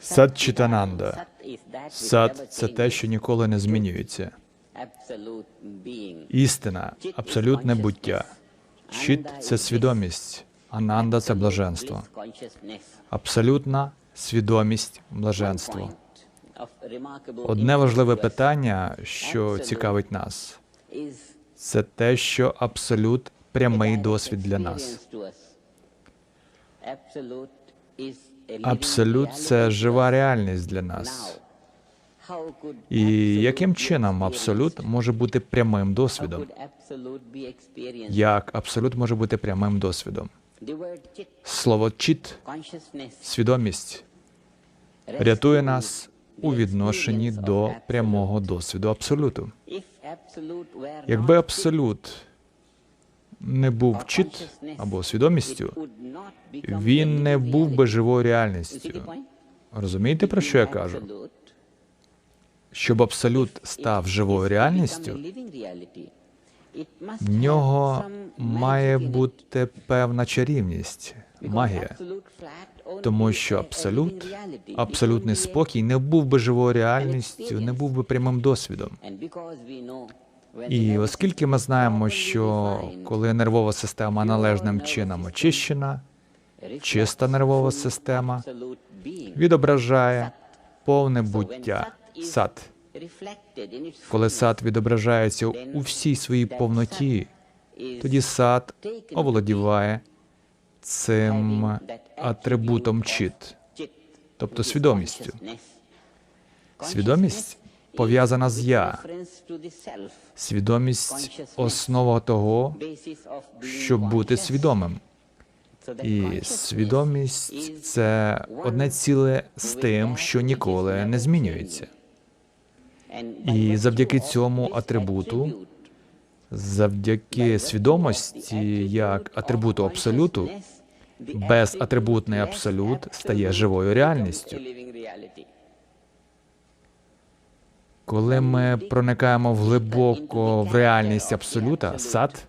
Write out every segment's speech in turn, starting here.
Сад Читананда. Сад це те, що ніколи не змінюється. Істина, абсолютне буття. Чіт це свідомість, ананда це блаженство. Абсолютна свідомість, блаженство. Одне важливе питання, що цікавить нас, це те, що абсолют прямий досвід для нас. Абсолют це жива реальність для нас. І яким чином абсолют може бути прямим досвідом? Як абсолют може бути прямим досвідом? Слово чіт, свідомість, рятує нас у відношенні до прямого досвіду абсолюту. Якби абсолют не був чіт або свідомістю, він не був би живою реальністю. Розумієте, про що я кажу? Щоб абсолют став живою реальністю, в нього має бути певна чарівність, магія. Тому що абсолют, абсолютний спокій не був би живою реальністю, не був би прямим досвідом. І оскільки ми знаємо, що коли нервова система належним чином очищена, чиста нервова система відображає повне буття сад. Коли сад відображається у всій своїй повноті, тоді сад оволодіває цим атрибутом чит, тобто свідомістю. Свідомість пов'язана з я. Свідомість основа того, щоб бути свідомим. І свідомість це одне ціле з тим, що ніколи не змінюється. І завдяки цьому атрибуту, завдяки свідомості як атрибуту абсолюту, безатрибутний абсолют стає живою реальністю. Коли ми проникаємо глибоко в реальність абсолюта, сад,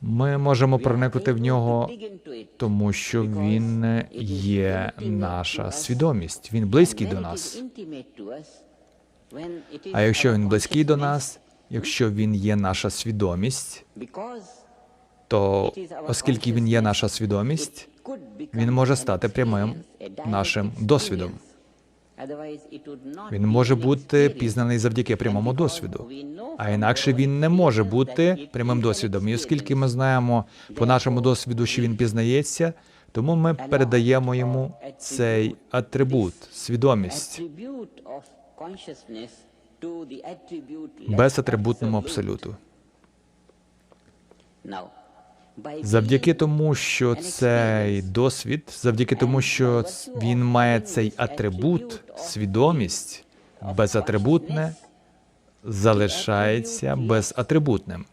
ми можемо проникнути в нього, тому що він є наша свідомість. Він близький до нас. А якщо він близький до нас, якщо він є наша свідомість, то оскільки він є наша свідомість, він може стати прямим нашим досвідом. Він може бути пізнаний завдяки прямому досвіду, а інакше він не може бути прямим досвідом. І оскільки ми знаємо по нашому досвіду, що він пізнається, тому ми передаємо йому цей атрибут, свідомість безатрибутному абсолюту. Завдяки тому, що цей досвід, завдяки тому, що він має цей атрибут, свідомість, безатрибутне, залишається безатрибутним.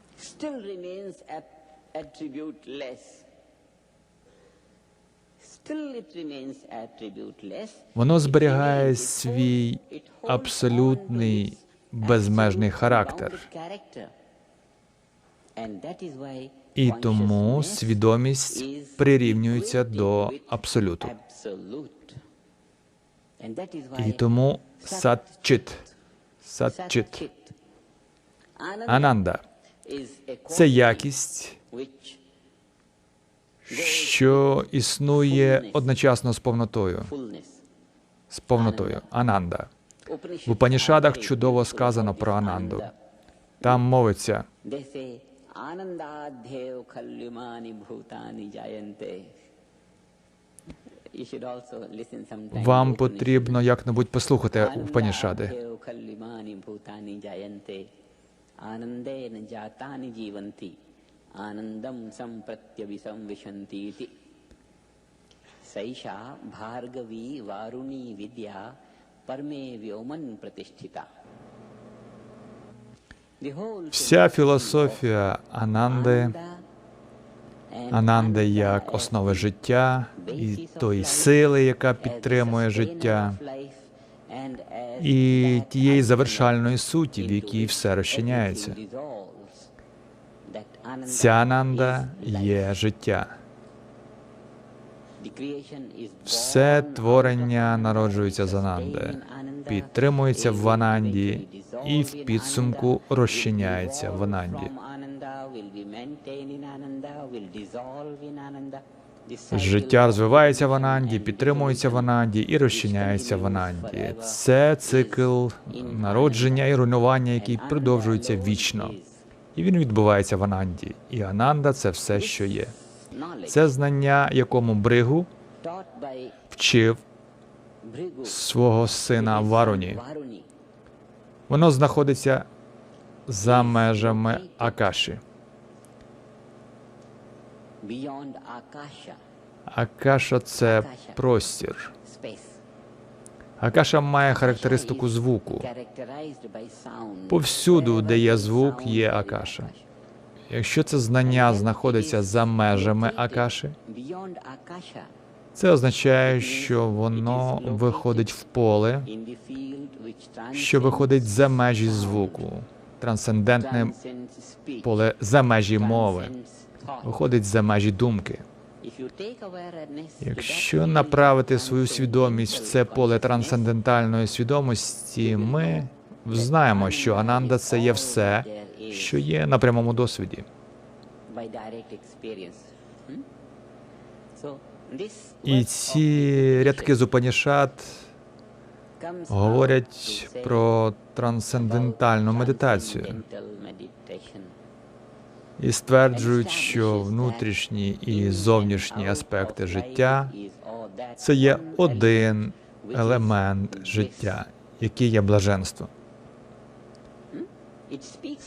Воно зберігає свій абсолютний безмежний характер. І тому свідомість прирівнюється до абсолюту. І тому сатчит, сатчит, ананда це якість, що існує одночасно з повнотою. З повнотою. Ананда. В Упанішадах чудово сказано про Ананду. Там мовиться Anandadhev khalyumani bhutani jayante. Вам потрібно як-небудь послухати Упанішади. Anandadhev khalyumani bhutani jayante. Anandena jatani jivanti. Вся філософія Ананди, Ананди як основи життя і тої сили, яка підтримує життя, і тієї завершальної суті, в якій все розчиняється. Ця Ананда є життя. Все творення народжується з Ананди, підтримується в Ананді і в підсумку розчиняється в Ананді. Життя розвивається в Ананді, підтримується в Ананді і розчиняється в Ананді. Це цикл народження і руйнування, який продовжується вічно. І він відбувається в Ананді. І Ананда це все, що є. Це знання, якому Бригу вчив свого сина Варуні. Воно знаходиться за межами Акаші. Акаша це простір. Акаша має характеристику звуку. Повсюду, де є звук, є Акаша. Якщо це знання знаходиться за межами Акаші, це означає, що воно виходить в поле, що виходить за межі звуку, трансцендентне поле за межі мови, виходить за межі думки. Якщо направити свою свідомість в це поле трансцендентальної свідомості, ми знаємо, що Ананда це є все, що є на прямому досвіді. І ці рядки з Упанішат говорять про трансцендентальну медитацію і стверджують, що внутрішні і зовнішні аспекти життя це є один елемент життя, який є блаженство.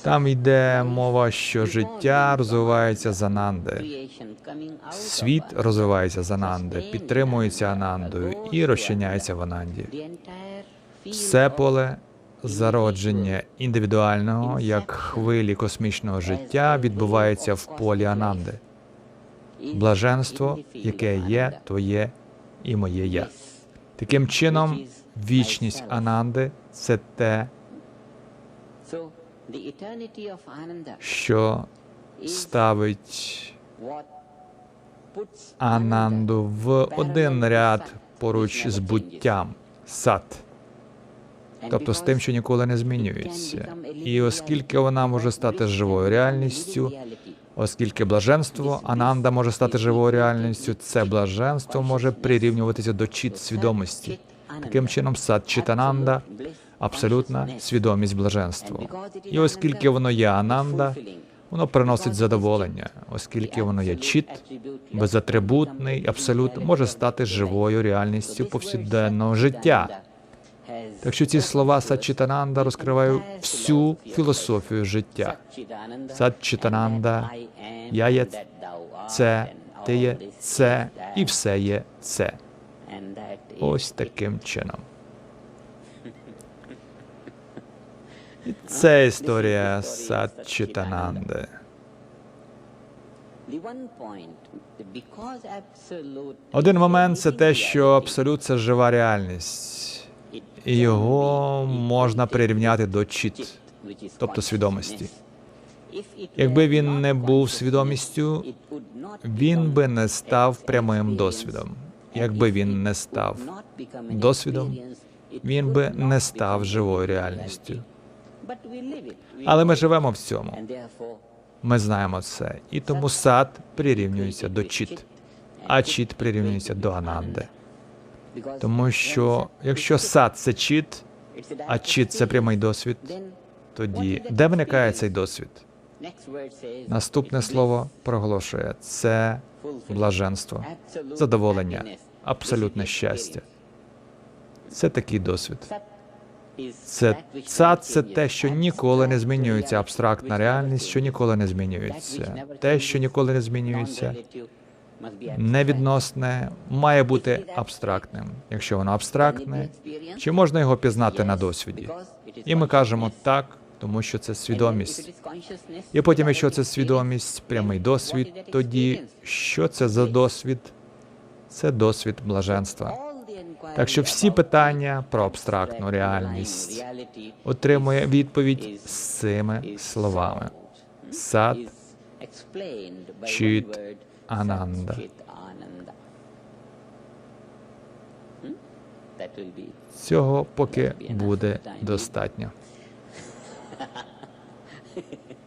Там йде мова, що життя розвивається з Ананди, світ розвивається з Ананди, підтримується Анандою і розчиняється в Ананді. Все поле зародження індивідуального, як хвилі космічного життя, відбувається в полі Ананди. Блаженство, яке є, твоє і моє я. Таким чином, вічність Ананди це те, що ставить Ананду в один ряд поруч з буттям сат, тобто з тим, що ніколи не змінюється. І оскільки вона може стати живою реальністю, оскільки блаженство Ананда може стати живою реальністю, це блаженство може прирівнюватися до чіт свідомості. Таким чином, сад Читананда абсолютна свідомість блаженства. І оскільки воно є Ананда, воно приносить задоволення, оскільки воно є чіт, безатрибутний, абсолют може стати живою реальністю повсякденного життя. Так що ці слова Сачітананда розкривають всю філософію життя. Саччитананда, я є це, ти є це, і все є це. Ось таким чином. Це історія Саччитананди. Один момент це те, що абсолют це жива реальність, і його можна прирівняти до чіт, тобто свідомості. Якби він не був свідомістю, він би не став прямим досвідом. Якби він не став досвідом, він би не став живою реальністю. Але ми живемо в цьому. Ми знаємо це, і тому сад прирівнюється до чіт, а чіт прирівнюється до ананди. Тому що якщо сад це чіт, а чіт це прямий досвід, тоді де виникає цей досвід? Наступне слово проголошує це блаженство, задоволення, абсолютне щастя. Це такий досвід. Це цад це те, що ніколи не змінюється, абстрактна реальність, що ніколи не змінюється. Те, що ніколи не змінюється, невідносне, має бути абстрактним. Якщо воно абстрактне, чи можна його пізнати на досвіді? І ми кажемо так, тому що це свідомість. І потім, якщо це свідомість, прямий досвід, тоді що це за досвід? Це досвід блаженства. Так що всі питання про абстрактну реальність отримує відповідь з цими словами. Сад Чіт Ананда. Цього поки буде достатньо.